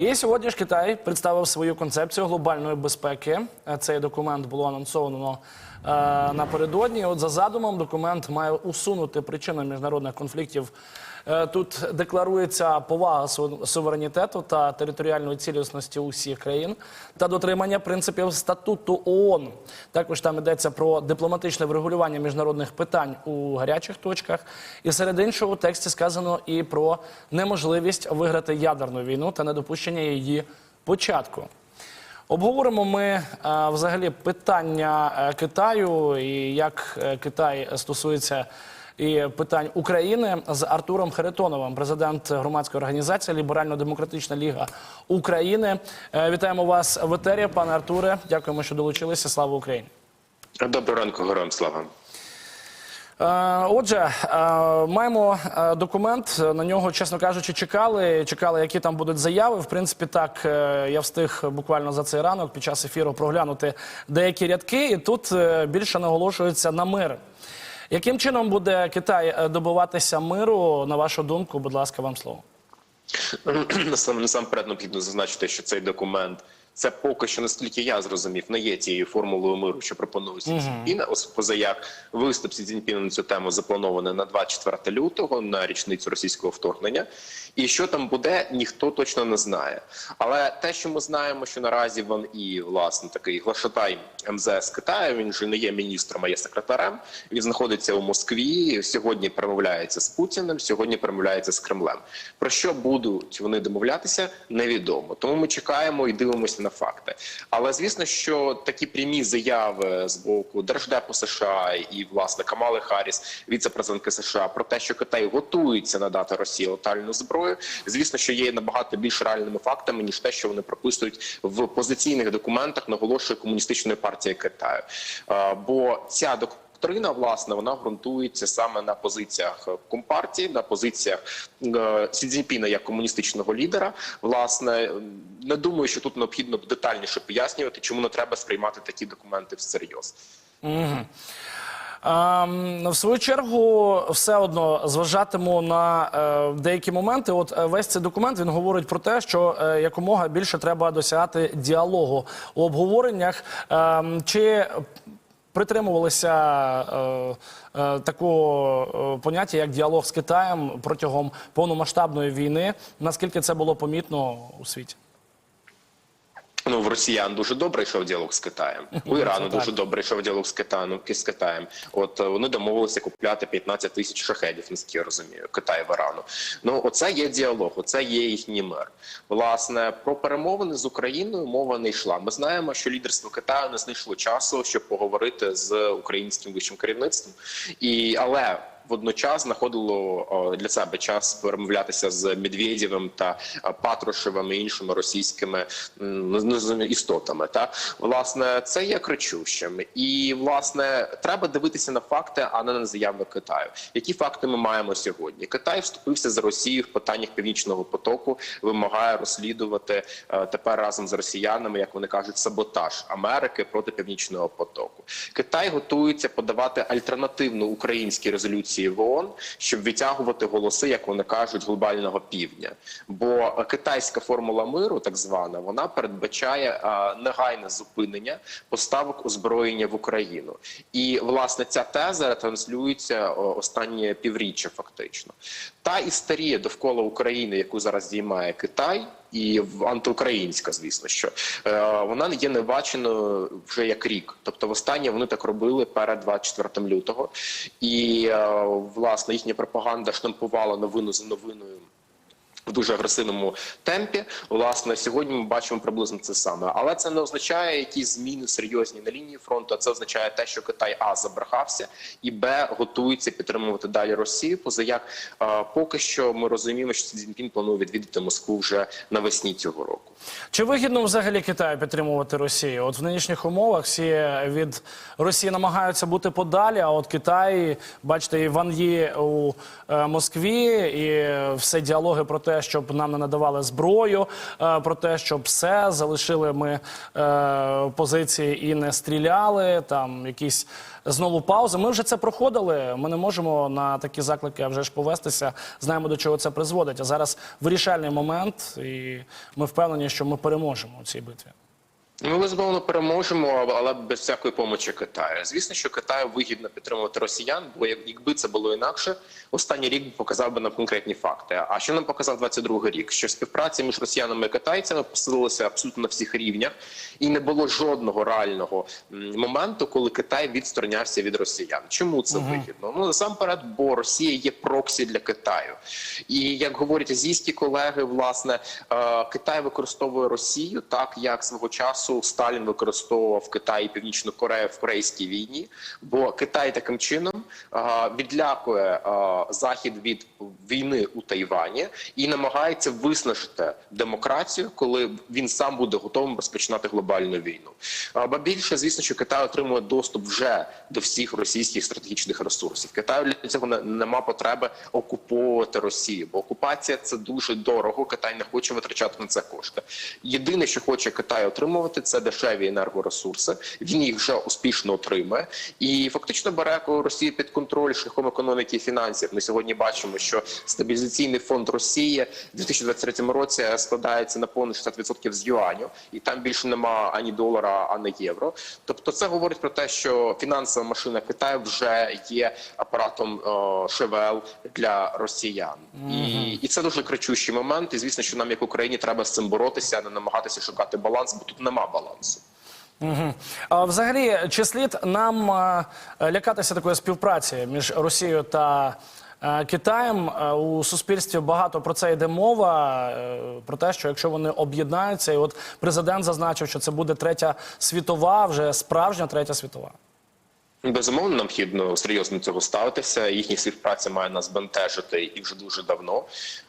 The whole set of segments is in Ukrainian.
І сьогодні ж Китай представив свою концепцію глобальної безпеки. Е, Цей документ було анонсовано е, напередодні. От за задумом документ має усунути причини міжнародних конфліктів. Е, Тут декларується повага суверенітету та територіальної цілісності усіх країн та дотримання принципів статуту ООН. Також там йдеться про дипломатичне врегулювання міжнародних питань у гарячих точках. І серед іншого у тексті сказано і про неможливість виграти ядерну війну та недопущення її початку. Обговоримо ми е, взагалі питання е, Китаю і як Китай стосується і питань України з Артуром Харитоновим, президент громадської організації Ліберально-демократична ліга України. Е, Вітаємо вас в етері, пане Артуре. Дякуємо, що долучилися. Слава Україні. Доброго ранку, героям слава. Е, Отже, е, маємо документ. На нього, чесно кажучи, чекали. Чекали, які там будуть заяви. В принципі, так я встиг буквально за цей ранок під час ефіру проглянути деякі рядки, і тут більше наголошується на мир. Яким чином буде Китай добуватися добиватися миру? На вашу думку, будь ласка, вам слово. Насам- Насамперед необхідно зазначити, що цей документ це поки що, наскільки я зрозумів, не є тією формулою миру, що пропонує Сі Цзіньпін. Ось поза як виступ Сі Цзіньпіна на цю тему запланований на 24 лютого на річницю російського вторгнення. І що там буде, ніхто точно не знає. Але те, що ми знаємо, що наразі Ван і власне такий глашатай МЗС Китаю, він же не є міністром, а є секретарем. Він знаходиться у Москві. Сьогодні перемовляється з Путіним, сьогодні перемовляється з Кремлем. Про що будуть вони домовлятися, невідомо. Тому ми чекаємо і дивимося на факти. Але звісно, що такі прямі заяви з боку держдепу США і власне Камали Харріс, віце-президентки США, про те, що Китай готується надати Росії летальну зброю, звісно, що є набагато більш реальними фактами ніж те, що вони прописують в позиційних документах, наголошує комуністичної партії Китаю. Бо ця док- Доктрина, власне, вона ґрунтується саме на позиціях компартії, на позиціях е, Сі Цзіньпіна як комуністичного лідера. Власне, не думаю, що тут необхідно детальніше пояснювати, чому не треба сприймати такі документи всерйоз. Ем, в свою чергу, все одно зважатиму на е, деякі моменти. От е, весь цей документ він говорить про те, що е, якомога більше треба досягати діалогу у обговореннях. Ем, чи притримувалися е, е, такого е, поняття, як діалог з Китаєм протягом повномасштабної війни? Наскільки це було помітно у світі? Ну, в росіян дуже добре йшов діалог з Китаєм. У Ірану дуже добре йшов діалог з Китаєм. з Китаєм. От е, вони домовилися купляти 15 тисяч шахедів, наскільки я розумію, Китай в Ірану. Ну, оце є діалог, оце є їхній мир. Власне, про перемовини з Україною мова не йшла. Ми знаємо, що лідерство Китаю не знайшло часу, щоб поговорити з українським вищим керівництвом. І але водночас знаходило для себе час перемовлятися з Медведєвим та е, Патрушевим і іншими російськими істотами. Та власне це є кричущим, і власне треба дивитися на факти, а не на заяви Китаю. Які факти ми маємо сьогодні? Китай вступився за Росію в питаннях північного потоку, вимагає розслідувати е, тепер разом з росіянами, як вони кажуть, саботаж Америки проти північного потоку. Китай готується подавати альтернативну українській резолюції в ООН, щоб відтягувати голоси, як вони кажуть, глобального півдня. Бо китайська формула миру, так звана, вона передбачає е, негайне зупинення поставок озброєння в Україну. І власне ця теза транслюється о, останнє півріччя, фактично. Та істерія довкола України, яку зараз здіймає Китай. І антиукраїнська, звісно, що е, вона є небаченою вже як рік. Тобто, востаннє вони так робили перед 24 лютого, і е, власне їхня пропаганда штампувала новину за новиною. В дуже агресивному темпі, власне, сьогодні ми бачимо приблизно це саме, але це не означає якісь зміни серйозні на лінії фронту. а Це означає те, що Китай а забрехався, і б готується підтримувати далі Росію. Поза як е, поки що ми розуміємо, що Цзіньпін планує відвідати Москву вже навесні цього року. Чи вигідно взагалі Китаю підтримувати Росію? От в нинішніх умовах всі від Росії намагаються бути подалі, а от Китай, бачите, і Ван Ї у е, Москві, і все діалоги про те, щоб нам не надавали зброю, е, про те, щоб все залишили ми е, позиції і не стріляли. Там якісь знову пауза. Ми вже це проходили. Ми не можемо на такі заклики вже ж повестися. Знаємо до чого це призводить. А зараз вирішальний момент, і ми впевнені, що ми переможемо у цій битві. Ми безумовно переможемо, але без всякої помочі Китаю. Звісно, що Китаю вигідно підтримувати росіян, бо як- якби це було інакше, останній рік показав би нам конкретні факти. А що нам показав 22-й рік? Що співпраця між росіянами і китайцями посилилася абсолютно на всіх рівнях, і не було жодного реального моменту, коли Китай відсторонявся від росіян. Чому це вигідно? Ну насамперед, бо Росія є проксі для Китаю, і як говорять азійські колеги, власне е, Китай використовує Росію так, як свого часу Сталін використовував Китай і Північну Корею в Корейській війні. Бо Китай таким чином відлякує захід від війни у Тайвані і намагається виснажити демократію, коли він сам буде готовим розпочинати глобальну війну. Ба більше, звісно, що Китай отримує доступ вже до всіх російських стратегічних ресурсів. Китаю для цього нема потреби окуповувати Росію, бо окупація це дуже дорого. Китай не хоче витрачати на це кошти. Єдине, що хоче Китай отримувати, це дешеві енергоресурси. Він їх вже успішно отримує і фактично бере Росію під контроль шляхом економіки і фінансів. Ми сьогодні бачимо, що стабілізаційний фонд Росії в 2023 році складається на понад 60% з юаню, і там більше нема ані долара, ані євро. Тобто, це говорить про те, що фінансова машина Китаю вже є апаратом е, ШВЛ для росіян, і, і це дуже кричущий момент. І звісно, що нам, як Україні, треба з цим боротися, а не намагатися шукати баланс, бо тут нема балансу. Угу. А взагалі, чи слід нам е, лякатися такої співпраці між Росією та е, Китаєм? Е, У суспільстві багато про це йде мова. Про те, що якщо вони об'єднаються, і от президент зазначив, що це буде третя світова, вже справжня третя світова. Безумовно, необхідно серйозно до цього ставитися. Їхня співпраця має нас бентежити і вже дуже давно.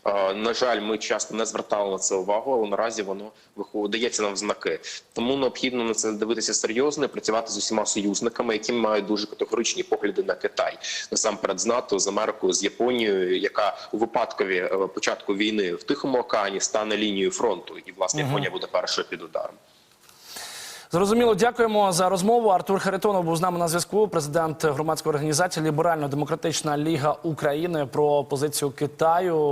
Е, на жаль, ми часто не звертали на це увагу, але наразі воно дається нам в знаки. Тому необхідно на це дивитися серйозно і працювати з усіма союзниками, які мають дуже категоричні погляди на Китай. Насамперед з НАТО, з Америкою, з Японією, яка у випадкові е, початку війни в Тихому океані стане лінією фронту, і власне Японія буде першою під ударом. Зрозуміло, дякуємо за розмову. Артур Харитонов був з нами на зв'язку. Президент громадської організації Ліберально-демократична ліга України про позицію Китаю.